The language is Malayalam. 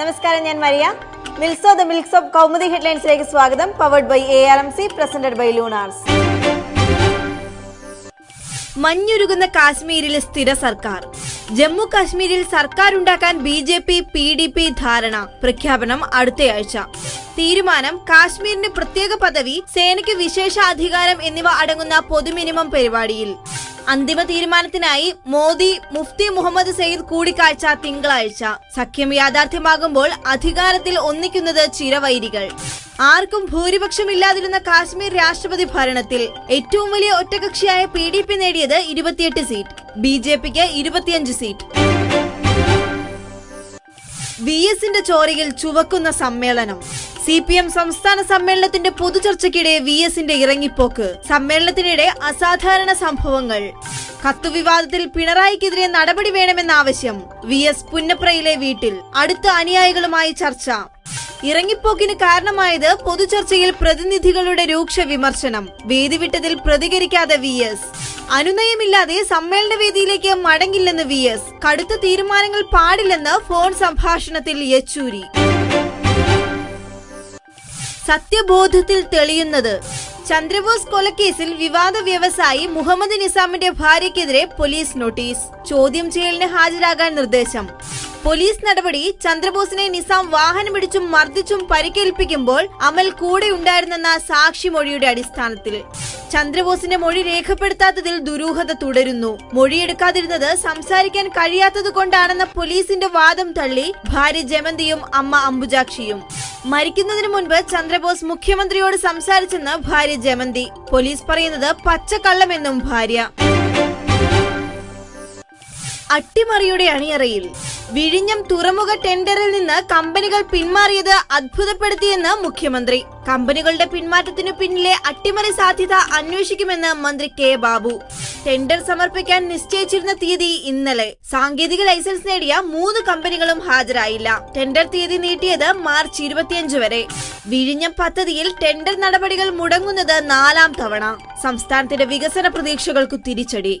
നമസ്കാരം ഞാൻ Maria. Mills the milks of Kaumudi ഹെഡ്ലൈൻസിലേക്ക് സ്വാഗതം. Powered by A R M C presented by Lunars മഞ്ഞുരുകുന്ന കാശ്മീരിലെ സ്ഥിര സർക്കാർ. ജമ്മു കാശ്മീരിൽ സർക്കാർ ഉണ്ടാക്കാൻ B J P P D P ധാരണ. പ്രഖ്യാപനം അടുത്തയാഴ്ച. തീരുമാനം കാശ്മീരിന് പ്രത്യേക പദവി സേനയ്ക്ക് വിശേഷാധികാരം എന്നിവ അടങ്ങുന്ന പൊതുമിനിമം പരിപാടിയിൽ. അന്തിമ തീരുമാനത്തിനായി മോദി മുഫ്തി മുഹമ്മദ് സയ്യിദ് കൂടിക്കാഴ്ച തിങ്കളാഴ്ച. സഖ്യം യാഥാർത്ഥ്യമാകുമ്പോൾ അധികാരത്തിൽ ഒന്നിക്കുന്നത് ചിരവൈരികൾ. ആർക്കും ഭൂരിപക്ഷമില്ലാതിരുന്ന കാശ്മീർ രാഷ്ട്രപതി ഭരണത്തിൽ ഏറ്റവും വലിയ ഒറ്റകക്ഷിയായ പി ഡി പി നേടിയത് ഇരുപത്തിയെട്ട് സീറ്റ്. ബി ജെ പിക്ക് ഇരുപത്തിയഞ്ച് സീറ്റ്. വി എസിന്റെ ചോരയിൽ ചുവക്കുന്ന സമ്മേളനം. സി പി എം സംസ്ഥാന സമ്മേളനത്തിന്റെ പൊതുചർച്ചയ്ക്കിടെ വി എസിന്റെ ഇറങ്ങിപ്പോക്ക് സമ്മേളനത്തിനിടെ അസാധാരണ സംഭവങ്ങൾ. കത്തുവിവാദത്തിൽ പിണറായിക്കെതിരെ നടപടി വേണമെന്ന ആവശ്യം വി എസ് പുന്നപ്രയിലെ വീട്ടിൽ അടുത്ത അനുയായികളുമായി ചർച്ച. ഇറങ്ങിപ്പോക്കിന് കാരണമായത് പൊതുചർച്ചയിൽ പ്രതിനിധികളുടെ രൂക്ഷ വിമർശനം. വേദി വിട്ടതിൽ പ്രതികരിക്കാതെ വി എസ്. അനുനയമില്ലാതെ സമ്മേളന വേദിയിലേക്ക് മടങ്ങില്ലെന്ന് വി എസ്. കടുത്ത തീരുമാനങ്ങൾ പാടില്ലെന്ന് ഫോൺ സംഭാഷണത്തിൽ യെച്ചൂരി. സത്യബോധത്തിൽ തെളിയുന്നത്. ചന്ദ്രബോസ് കൊലക്കേസിൽ വിവാദ വ്യവസായി മുഹമ്മദ് നിസാമിന്റെ ഭാര്യയ്ക്കെതിരെ പോലീസ് നോട്ടീസ്. ചോദ്യം ചെയ്യലിന് ഹാജരാകാൻ നിർദ്ദേശം. പോലീസ് നടപടി ചന്ദ്രബോസിനെ നിസാം വാഹനം പിടിച്ചും മർദ്ദിച്ചും പരിക്കേൽപ്പിക്കുമ്പോൾ അമൽ കൂടെ ഉണ്ടായിരുന്നെന്ന സാക്ഷി മൊഴിയുടെ അടിസ്ഥാനത്തിൽ. ചന്ദ്രബോസിന്റെ മൊഴി രേഖപ്പെടുത്താത്തതിൽ ദുരൂഹത തുടരുന്നു. മൊഴിയെടുക്കാതിരുന്നത് സംസാരിക്കാൻ കഴിയാത്തത് കൊണ്ടാണെന്ന പോലീസിന്റെ വാദം തള്ളി ഭാര്യ ജമന്തിയും അമ്മ അംബുജാക്ഷിയും. മരിക്കുന്നതിന് മുൻപ് ചന്ദ്രബോസ് മുഖ്യമന്ത്രിയോട് സംസാരിച്ചെന്ന് ഭാര്യ ജമന്തി. പോലീസ് പറയുന്നത് പച്ചക്കള്ളമെന്നും ഭാര്യ. അട്ടിമറിയുടെ അണിയറയിൽ വിഴിഞ്ഞം തുറമുഖ ടെൻഡറിൽ നിന്ന് കമ്പനികൾ പിന്മാറിയത് അത്ഭുതപ്പെടുത്തിയെന്ന് മുഖ്യമന്ത്രി. കമ്പനികളുടെ പിന്മാറ്റത്തിനു പിന്നിലെ അട്ടിമറി സാധ്യത അന്വേഷിക്കുമെന്ന് മന്ത്രി കെ. ബാബു. ടെൻഡർ സമർപ്പിക്കാൻ നിശ്ചയിച്ചിരുന്ന തീയതി ഇന്നലെ. സാങ്കേതിക ലൈസൻസ് നേടിയ മൂന്ന് കമ്പനികളും ഹാജരായില്ല. ടെൻഡർ തീയതി നീട്ടിയത് മാർച്ച് ഇരുപത്തിയഞ്ച് വരെ. വിഴിഞ്ഞം പദ്ധതിയിൽ ടെൻഡർ നടപടികൾ മുടങ്ങുന്നത് നാലാം തവണ. സംസ്ഥാനത്തിന്റെ വികസന പ്രതീക്ഷകൾക്കു തിരിച്ചടി.